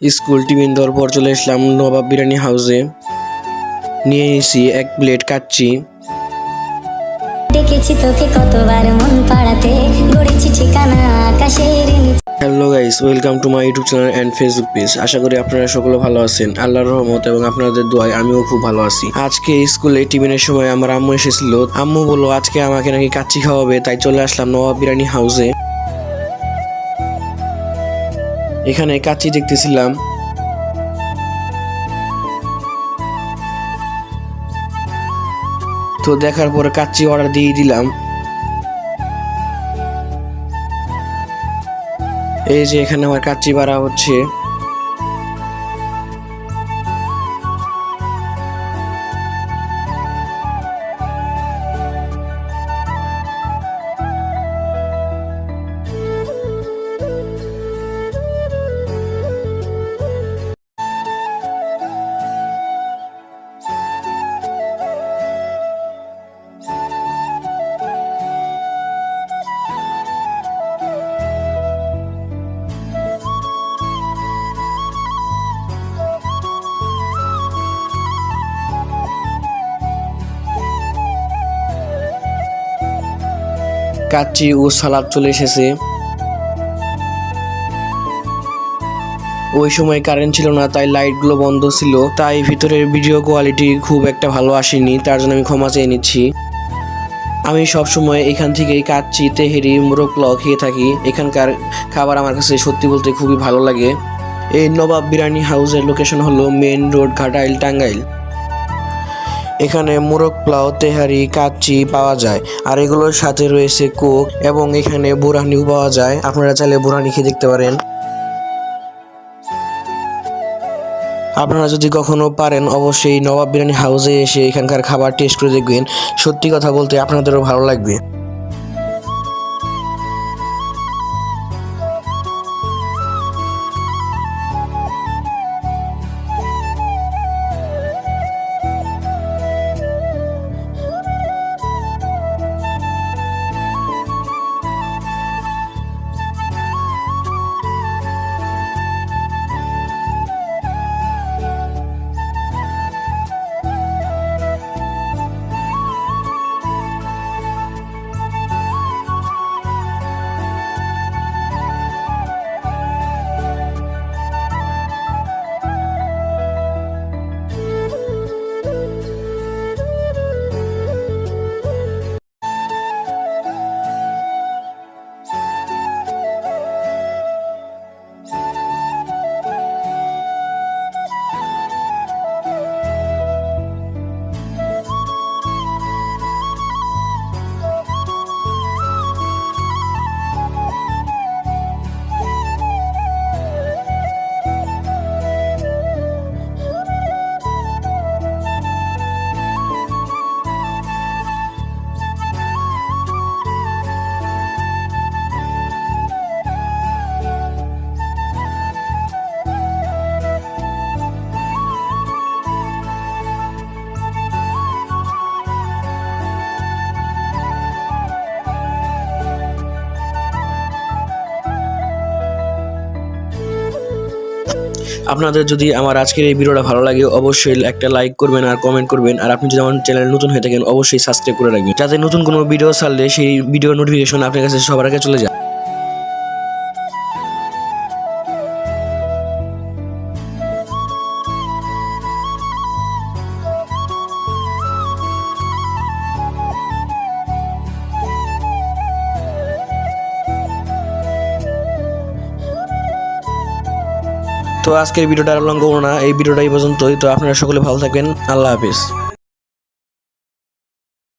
School tiffin দেওয়ার পর চলে আসলাম নবাব বিরিয়ানি হাউসে নিয়ে এসি এক প্লেট কাচ্চি। ডেকেছি তোকে কতবার মন পাড়াতে গড়েছি ঠিকানা আকাশের hello guys welcome to my YouTube channel and Facebook page আশা করি আপনারা সকলে ভালো আছেন। আল্লাহর রহমত এবং আপনাদের দোয়ায় আমিও খুব ভালো আছি। আজকে স্কুলে টিফিনের সময় আমার আম্মু এসেছিল। আম্মু বলল আজকে আমাকে নাকি কাচ্চি খাওয়াবে। তাই চলে আসলাম নবাব বিরিয়ানি হাউসে এখানে কাচ্চি দেখতেছিলাম। তো দেখার পরে কাচ্চি অর্ডার দিয়ে দিলাম। এই যে এখানে আমার কাচ্চি বাড়া হচ্ছে। কাচ্চি ও সালাদ চলে এসেছে। ওই সময় কারেন্ট ছিল না, তাই লাইটগুলো বন্ধ ছিল। তাই ভিতরের ভিডিও কোয়ালিটি খুব একটা ভালো আসেনি, তার জন্য আমি ক্ষমা চেয়ে নিচ্ছি। আমি সব সময় এখান থেকেই কাচ্চি, তেহেরি, মোরগ পোলাও খেয়ে থাকি। এখানকার খাবার আমার কাছে সত্যি বলতে খুবই ভালো লাগে। এই নবাব বিরিয়ানি হাউসের লোকেশন হলো মেন রোড ঘাটাইল, টাঙ্গাইল। এখানে মোরগ পোলাও, তেহারি, কাচ্চি পাওয়া যায়। আর এগুলোর সাথে রয়েছে কোক এবং এখানে বুরানিও পাওয়া যায়। আপনারা চাইলে বুরানি খেয়ে দেখতে পারেন। আপনারা যদি কখনো পারেন, অবশ্যই নবাব বিরিয়ানি হাউসে এসে এখানকার খাবার টেস্ট করে দেখবেন। সত্যি কথা বলতে আপনাদেরও ভালো লাগবে। আপনাদের যদি আমার আজকের এই ভিডিওটা ভালো লাগে, অবশ্যই একটা লাইক করবেন আর কমেন্ট করবেন। আর আপনি যদি আমার চ্যানেল নতুন হয়ে থাকেন, অবশ্যই সাবস্ক্রাইব করে রাখবেন। যাতে নতুন কোনো ভিডিও ছাড়লে সেই ভিডিও নোটিফিকেশন আপনার কাছে সবার আগে চলে যায়। তো আজকের ভিডিওটা আর লং করব না। এই ভিডিওটাই পর্যন্তই। তো আপনারা সকলে ভালো থাকবেন। আল্লাহ হাফিজ।